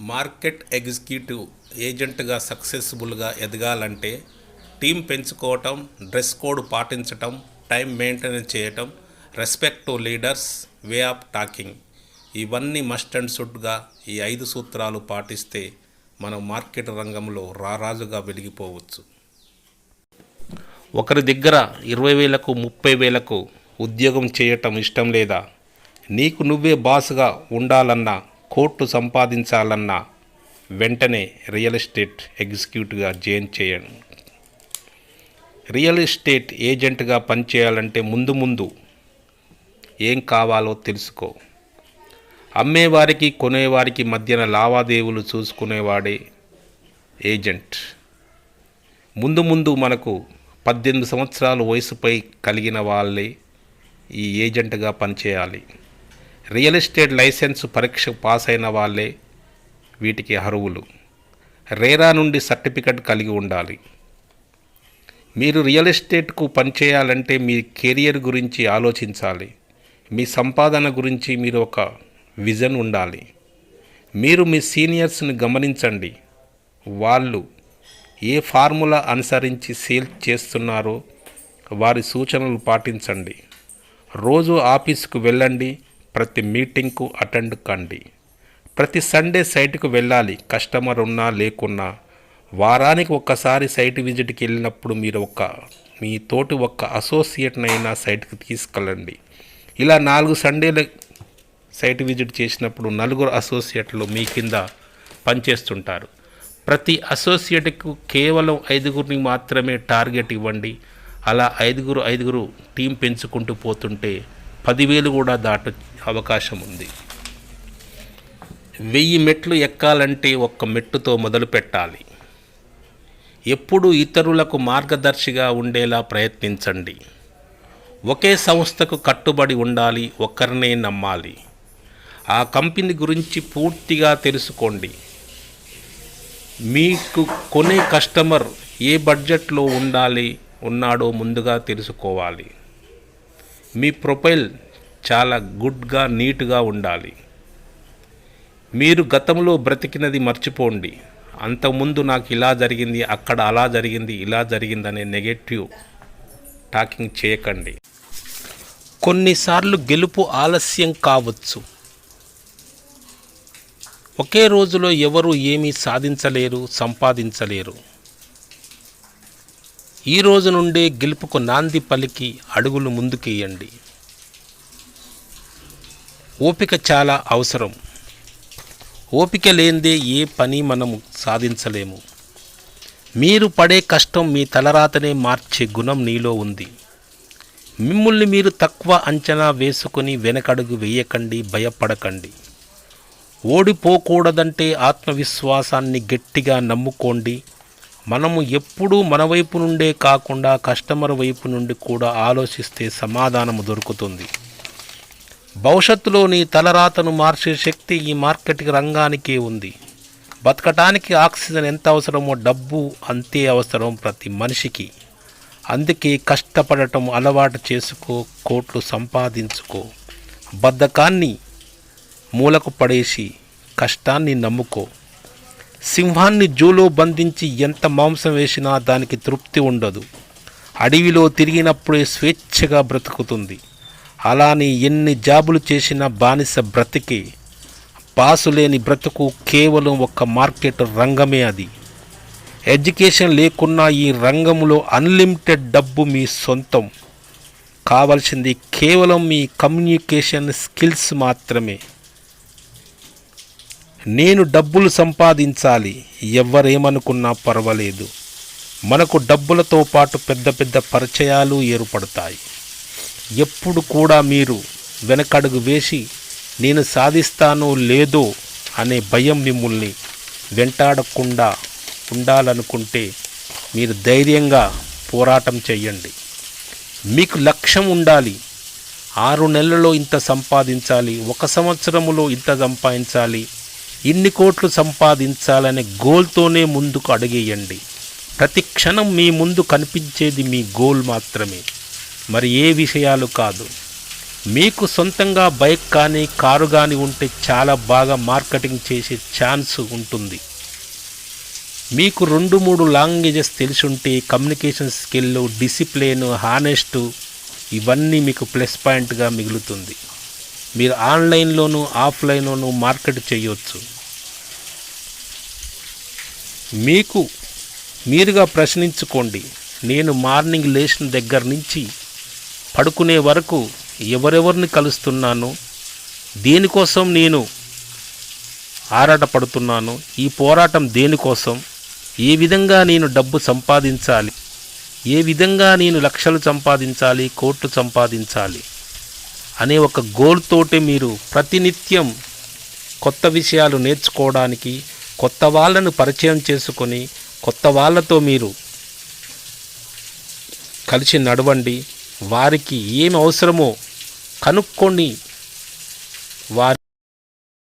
Market executive ఏజెంట్గా సక్సెస్ఫుల్గా ఎదగాలంటే టీం పెంచుకోవటం డ్రెస్ కోడ్ పాటించటం టైం మెయింటైన్ చేయటం respect to leaders way of talking. ఇవన్నీ మస్ట్ అండ్ షుడ్గా ఈ ఐదు సూత్రాలు పాటిస్తే మనం మార్కెట్ రంగంలో రారాజుగా వెలిగిపోవచ్చు. ఒకరి దగ్గర ఇరవై వేలకు ముప్పై వేలకు ఉద్యోగం చేయటం ఇష్టం లేదా? నీకు నువ్వే బాస్గా ఉండాలన్నా కోర్టు సంపాదించాలన్నా వెంటనే రియల్ ఎస్టేట్ ఎగ్జిక్యూటివ్గా జాయిన్ చేయండి. రియల్ ఎస్టేట్ ఏజెంట్గా పనిచేయాలంటే ముందు ముందు ఏం కావాలో తెలుసుకో. అమ్మేవారికి కొనేవారికి మధ్యన లావాదేవీలు చూసుకునేవాడే ఏజెంట్. ముందు ముందు మనకు పద్దెనిమిది సంవత్సరాల వయసుపై కలిగిన వాళ్ళే ఈ ఏజెంట్గా పనిచేయాలి. రియల్ ఎస్టేట్ లైసెన్స్ పరీక్ష పాస్ అయిన వాళ్ళే వీటికి అర్హులు. రేరా నుండి సర్టిఫికెట్ కలిగి ఉండాలి. మీరు రియల్ ఎస్టేట్కు పనిచేయాలంటే మీ కెరియర్ గురించి ఆలోచించాలి. మీ సంపాదన గురించి మీరు ఒక విజన్ ఉండాలి. మీరు మీ సీనియర్స్ని గమనించండి. వాళ్ళు ఏ ఫార్ములా అనుసరించి సేల్ చేస్తున్నారో వారి సూచనలు పాటించండి. రోజు ఆఫీసుకు వెళ్ళండి. ప్రతి మీటింగ్కు అటెండ్ కండి. ప్రతి సండే సైట్కు వెళ్ళాలి. కస్టమర్ ఉన్నా లేకున్నా వారానికి ఒక్కసారి సైట్ విజిట్కి వెళ్ళినప్పుడు మీరు ఒక మీ తోటి ఒక్క అసోసియేట్నైనా సైట్కి తీసుకెళ్ళండి. ఇలా నాలుగు సండేలు సైట్ విజిట్ చేసినప్పుడు నలుగురు అసోసియేట్లు మీ కింద పనిచేస్తుంటారు. ప్రతి అసోసియేట్కు కేవలం ఐదుగురిని మాత్రమే టార్గెట్ ఇవ్వండి. అలా ఐదుగురు ఐదుగురు టీం పెంచుకుంటూ పోతుంటే పదివేలు కూడా దాట అవకాశం ఉంది వెయ్యి మెట్లు ఎక్కాలంటే ఒక్క మెట్టుతో మొదలు పెట్టాలి. ఎప్పుడు ఇతరులకు మార్గదర్శిగా ఉండేలా ప్రయత్నించండి. ఒకే సంస్థకు కట్టుబడి ఉండాలి ఒకరినే నమ్మాలి. ఆ కంపెనీ గురించి పూర్తిగా తెలుసుకోండి. మీకు కొనే కస్టమర్ ఏ బడ్జెట్లో ఉండాలి ఉన్నాడో ముందుగా తెలుసుకోవాలి. మీ ప్రొఫైల్ చాలా గుడ్గా నీట్గా ఉండాలి. మీరు గతంలో బ్రతికినది మర్చిపోండి. అంతకుముందు నాకు ఇలా జరిగింది అక్కడ అలా జరిగింది ఇలా జరిగిందనే నెగటివ్ టాకింగ్ చేయకండి. కొన్నిసార్లు గెలుపు ఆలస్యం కావచ్చు. ఒకే రోజులో ఎవరు ఏమీ సాధించలేరు సంపాదించలేరు. ఈ రోజు నుండే గెలుపుకు నాంది పలికి అడుగులు ముందుకేయండి. ఓపిక చాలా అవసరం. ఓపిక లేనిదే ఏ పని మనము సాధించలేము. మీరు పడే కష్టం మీ తలరాతనే మార్చే గుణం నీలో ఉంది. మిమ్మల్ని మీరు తక్కువ అంచనా వేసుకుని వెనకడుగు వేయకండి భయపడకండి. ఓడిపోకూడదంటే ఆత్మవిశ్వాసాన్ని గట్టిగా నమ్ముకోండి. మనము ఎప్పుడూ మన వైపు నుండే కాకుండా కస్టమర్ వైపు నుండి కూడా ఆలోచిస్తే సమాధానము దొరుకుతుంది. భవిష్యత్తులో నీ తలరాతను మార్చే శక్తి ఈ మార్కెట్ రంగానికే ఉంది. బతకటానికి ఆక్సిజన్ ఎంత అవసరమో డబ్బు అంతే అవసరం ప్రతి మనిషికి. అందుకే కష్టపడటం అలవాటు చేసుకో కోట్లు సంపాదించుకో. బద్ధకాన్ని మూలకు పడేసి కష్టాన్ని నమ్ముకో. సింహాన్ని జూలో బంధించి ఎంత మాంసం వేసినా దానికి తృప్తి ఉండదు. అడవిలో తిరిగినప్పుడే స్వేచ్ఛగా బ్రతుకుతుంది. అలానే ఎన్ని జాబులు చేసినా బానిస బ్రతికి. పాసు లేని బ్రతుకు కేవలం ఒక మార్కెట్ రంగమే అది. ఎడ్యుకేషన్ లేకున్నా ఈ రంగంలో అన్లిమిటెడ్ డబ్బు మీ సొంతం. కావలసింది కేవలం మీ కమ్యూనికేషన్ స్కిల్స్ మాత్రమే. నేను డబ్బులు సంపాదించాలి. ఎవరేమనుకున్నా పర్వాలేదు. మనకు డబ్బులతో పాటు పెద్ద పెద్ద పరిచయాలు ఏర్పడతాయి. ఎప్పుడు కూడా మీరు వెనకడుగు వేసి నేను సాధిస్తానో లేదో అనే భయం మిమ్మల్ని వెంటాడకుండా ఉండాలనుకుంటే మీరు ధైర్యంగా పోరాటం చేయండి. మీకు లక్ష్యం ఉండాలి. ఆరు నెలల్లో ఇంత సంపాదించాలి ఒక సంవత్సరములో ఇంత సంపాదించాలి ఇన్ని కోట్లు సంపాదించాలనే గోల్తోనే ముందుకు అడిగేయండి. ప్రతి క్షణం మీ ముందు కనిపించేది మీ గోల్ మాత్రమే. మరి ఏ విషయాలు కాదు. మీకు సొంతంగా బైక్ కానీ కారు కానీ ఉంటే చాలా బాగా మార్కెటింగ్ చేసే ఛాన్స్ ఉంటుంది. మీకు రెండు మూడు లాంగ్వేజెస్ తెలిసుంటే కమ్యూనికేషన్ స్కిల్ డిసిప్లిన్ హానెస్ట్ ఇవన్నీ మీకు ప్లస్ పాయింట్గా మిగులుతుంది. మీరు ఆన్లైన్లోను ఆఫ్లైన్లోను మార్కెట్ చేయవచ్చు మీకు మీరుగా ప్రశ్నించుకోండి. నేను మార్నింగ్ లేచిన దగ్గర నుంచి పడుకునే వరకు ఎవరెవరిని కలుస్తున్నాను? దేనికోసం నేను ఆరాటపడుతున్నాను? ఈ పోరాటం దేనికోసం? ఏ విధంగా నేను డబ్బు సంపాదించాలి? ఏ విధంగా నేను లక్షలు సంపాదించాలి? కోట్లు సంపాదించాలి? అనే ఒక గోల్ తోటి మీరు ప్రతినిత్యం కొత్త విషయాలు నేర్చుకోవడానికి కొత్త వాళ్ళను పరిచయం చేసుకొని కొత్త వాళ్ళతో మీరు కలిసి నడవండి. వారికి ఏమి అవసరమో కనుక్కొని వారి